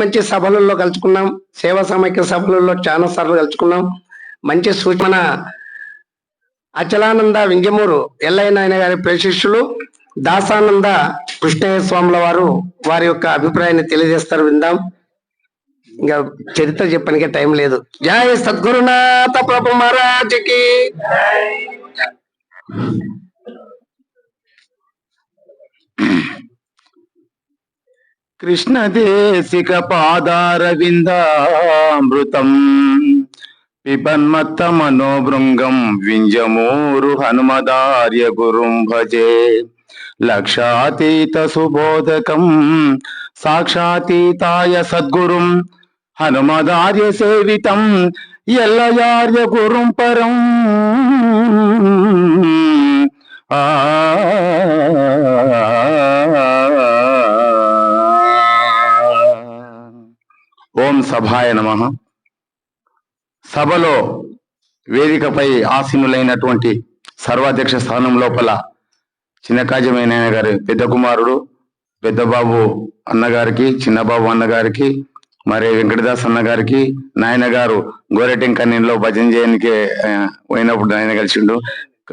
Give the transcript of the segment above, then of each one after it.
మంచి సభలలో కలుసుకున్నాం. సేవా సమైక్య సభలలో చాలా సార్లు కలుసుకున్నాం. మంచి సూచన. అచలానంద వింజమూరు ఎల్లయ్య నాయన గారి ప్రశిష్యులు దాసానంద కృష్ణయ్య స్వాముల వారు వారి యొక్క అభిప్రాయాన్ని తెలియజేస్తారు విందాం. ఇంకా చరిత్ర చెప్పడానికి టైం లేదు. జయ సద్గురునాథ ప్రభు మహారాజుకి. కృష్ణదేశిక పాదారవిందామృతం పిబన్మత్త మనోభృంగం వింజమూరు హనుమదార్య గురుం భజే లక్షాతీత సుబోధకం సాక్షాతీతాయ సద్గురుం హనుమదార్య సేవితం ఎల్లయార్య గురుం పరం. ఆ సభాయ నమ. సభలో వేదికపై ఆసీనులైనటువంటి సర్వాధ్యక్ష స్థానం లోపల చిన్నకాజమైన గారి పెద్ద కుమారుడు పెద్దబాబు అన్నగారికి చిన్నబాబు అన్నగారికి మరి వెంకటదాస్ అన్నగారికి నాయన గారు గోరెటెంకన్నీలో భజన చేయడానికి పోయినప్పుడు నాయన కలిసిండు.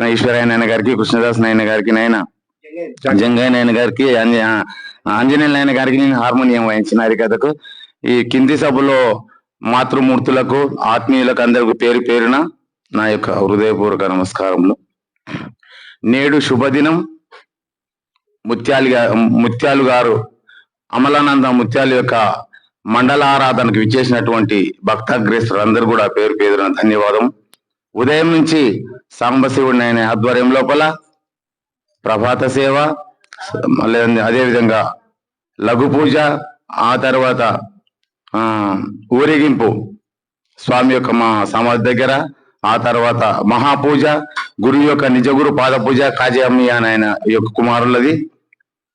ఈశ్వరాయ నాయన గారికి కృష్ణదాస్ నాయన గారికి నాయన జంగయ్య నాయన గారికి ఆంజ- ఆంజనేయ నాయన గారికి నేను హార్మోనియం వాయించిన హరికథకు. ఈ కింది సభలో మాతృమూర్తులకు ఆత్మీయులకు అందరికి పేరు పేరున నా యొక్క హృదయపూర్వక నమస్కారములు. నేడు శుభదినం. ముత్యాలు ముత్యాలు గారు అమలానంద ముత్యాలు యొక్క మండల ఆరాధనకు విచ్చేసినటువంటి భక్తాగ్రేస్తులందరూ కూడా పేరు పేరున ధన్యవాదం. ఉదయం నుంచి సాంబశివుడిని ఆయన ఆధ్వర్యం లోపల ప్రభాత సేవ మళ్ళీ అదేవిధంగా లఘు పూజ ఆ తర్వాత ఊరేగింపు. స్వామి యొక్క మా సమాధి దగ్గర ఆ తర్వాత మహాపూజ గురువు యొక్క నిజగురు పాదపూజ పాద అని ఆయన యొక్క కుమారులది.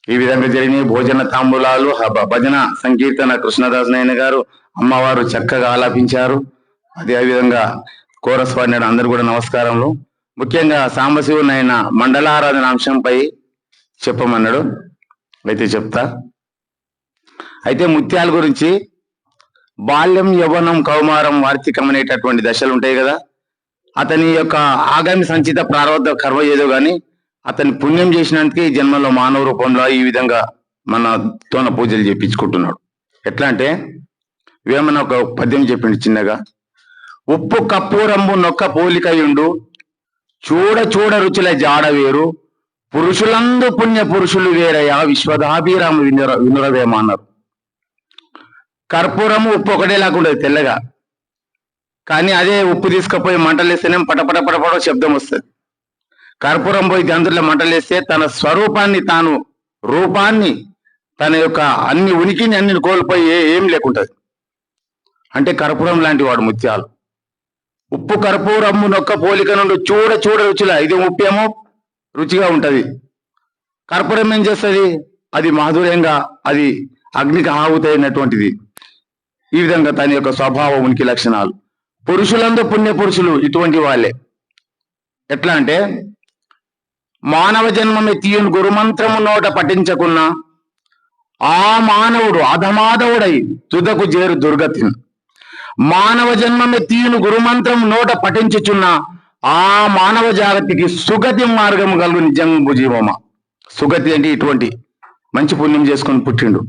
ఈ విధంగా జరిగిన భోజన తాంబూలాలు భజన సంకీర్తన కృష్ణదాస్ నాయన గారు అమ్మవారు చక్కగా ఆలాపించారు. అదే విధంగా కోరస్ పాడినాడు అందరు కూడా నమస్కారంలో ముఖ్యంగా సాంబశివుని ఆయన మండలారాధన అంశంపై చెప్పమన్నాడు. అయితే చెప్తా. అయితే ముత్యాల గురించి బాల్యం యవ్వనం కౌమారం వార్తికం అనేటటువంటి దశలు ఉంటాయి కదా. అతని యొక్క ఆగామి సంచిత ప్రారంభ కర్మ ఏదో గాని అతని పుణ్యం చేసినందుకే ఈ జన్మలో మానవ రూపంలో ఈ విధంగా మన తోన పూజలు చేపించుకుంటున్నాడు. ఎట్లా అంటే వేమన ఒక పద్యం చెప్పిండు చిన్నగా. ఉప్పు కప్పూరంబు నొక్క పోలికయుండు చూడ చూడ రుచుల జాడ వేరు పురుషులందు పుణ్య పురుషులు వేరయ్యా విశ్వదాభిరామ వినుర వినురవేమ అన్నారు కర్పూరము ఉప్పు ఒకటే ఉండదు తెల్లగా. కానీ అదే ఉప్పు తీసుకుపోయి మంటలేస్తేనే పటపట పటపట శబ్దం వస్తుంది. కర్పూరం పోయి అందులో మంటలేస్తే తన స్వరూపాన్ని తాను రూపాన్ని తన యొక్క అన్ని ఉనికిని అన్ని కోల్పోయి ఏ- ఏం లేకుంటది. అంటే కర్పూరం లాంటి వాడు ముత్యాలు. ఉప్పు కర్పూరము నొక్క పోలిక నుండి చూడ చూడ రుచిలా. ఇది ఉప్పు ఏమో రుచిగా ఉంటది. కర్పూరం ఏం చేస్తుంది? అది మాధుర్యంగా అది అగ్నికి ఆహుతైనటువంటిది ఈ విధంగా తన యొక్క స్వభావ ఉనికి లక్షణాలు. పురుషులందు పుణ్య పురుషులు ఇటువంటి వాళ్ళే. ఎట్లా అంటే మానవ జన్మమే తీయని గురుమంత్రము నోట పఠించకున్నా ఆ మానవుడు అధమాధవుడై తుదకు చేరు దుర్గతిని. మానవ జన్మమే తీయను గురుమంత్రం నోట పఠించుచున్న ఆ మానవ జాగతికి సుగతి మార్గము కలుగు నిజంగు జీవమ. సుగతి అంటే ఇటువంటి మంచి పుణ్యం చేసుకొని పుట్టిండు.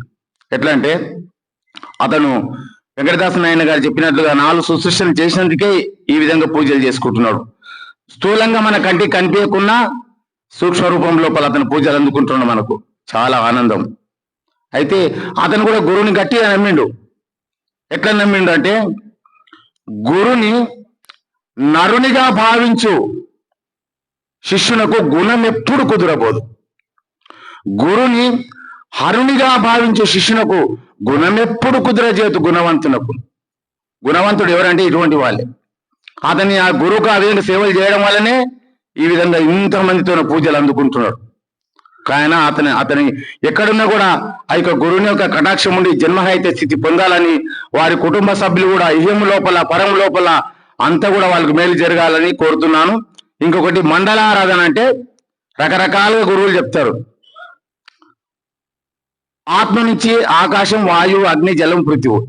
ఎట్లా అంటే అతను వెంకటదాస నాయన గారు చెప్పినట్లుగా నాలుగు సుసృష్టలు చేసినందుకే ఈ విధంగా పూజలు చేసుకుంటున్నాడు. స్థూలంగా మన కంటికి కనిపించకుండా సూక్ష్మ రూపం లోపల అతను పూజలు అందుకుంటున్నాడు మనకు. చాలా ఆనందం. అయితే అతను కూడా గురువుని గట్టిగా నమ్మిండు. ఎట్లా నమ్మిండు అంటే గురుని నరునిగా భావించు. శిష్యునకు గుణం ఎప్పుడు కుదరబోదు. గురుని హరునిగా భావించే శిష్యునకు గుణమెప్పుడు కుదరజేతు గుణవంతునకు. గుణవంతుడు ఎవరంటే ఇటువంటి వాళ్ళే. అతని ఆ గురువుకు ఆ విధంగా సేవలు చేయడం వల్లనే ఈ విధంగా ఇంతమందితో పూజలు అందుకుంటున్నాడు. కాయన అతని అతని ఎక్కడున్నా కూడా ఆ యొక్క గురువుని యొక్క కటాక్షం ఉండి జన్మహైత స్థితి పొందాలని వారి కుటుంబ సభ్యులు కూడా ఇహం లోపల పరం లోపల అంతా కూడా వాళ్ళకి మేలు జరగాలని కోరుతున్నాను. ఇంకొకటి మండలారాధన అంటే రకరకాలుగా గురువులు చెప్తారు. ఆత్మ నుంచి ఆకాశం వాయువు అగ్ని జలం పృథివు.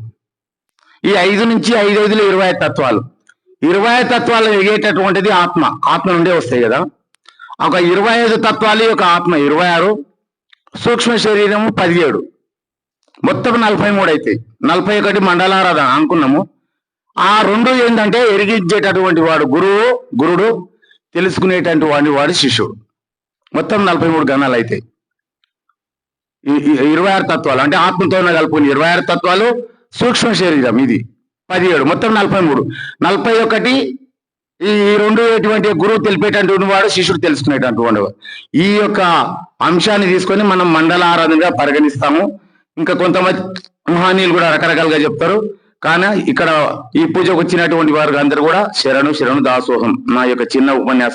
ఈ ఐదు నుంచి ఐదు ఇరవై ఐదు తత్వాలు. ఇరవై తత్వాలు ఎగేటటువంటిది ఆత్మ. ఆత్మ నుండే వస్తాయి కదా. ఒక ఇరవై ఐదు తత్వాలు ఒక ఆత్మ. ఇరవై ఆరు సూక్ష్మ శరీరము పదిహేడు. మొత్తం నలభై మూడు అయితే. నలభై ఒకటి మండలారాధన అనుకున్నాము. ఆ రెండు ఏంటంటే ఎరిగించేటటువంటి వాడు గురువు గురుడు తెలుసుకునేటటువంటి వాడి వాడు శిష్యుడు. మొత్తం నలభై మూడు గణాలు అయితే. ఇరవై ఆరు తత్వాలు అంటే ఆత్మతో కలుపుకుని ఇరవై ఆరు తత్వాలు సూక్ష్మ శరీరం ఇది పదిహేడు మొత్తం నలభై మూడు. నలభై ఒకటి ఈ రెండు ఎటువంటి గురువు తెలిపేటటువంటి వాడు శిష్యుడు తెలుసుకునేటటువంటి వాడు. ఈ యొక్క అంశాన్ని తీసుకొని మనం మండల ఆరాధనగా పరిగణిస్తాము. ఇంకా కొంతమంది మహానీయులు కూడా రకరకాలుగా చెప్తారు. కానీ ఇక్కడ ఈ పూజకు వచ్చినటువంటి వారు అందరూ కూడా శరణు శరణు దాసోహం నా యొక్క చిన్న ఉపన్యాసం.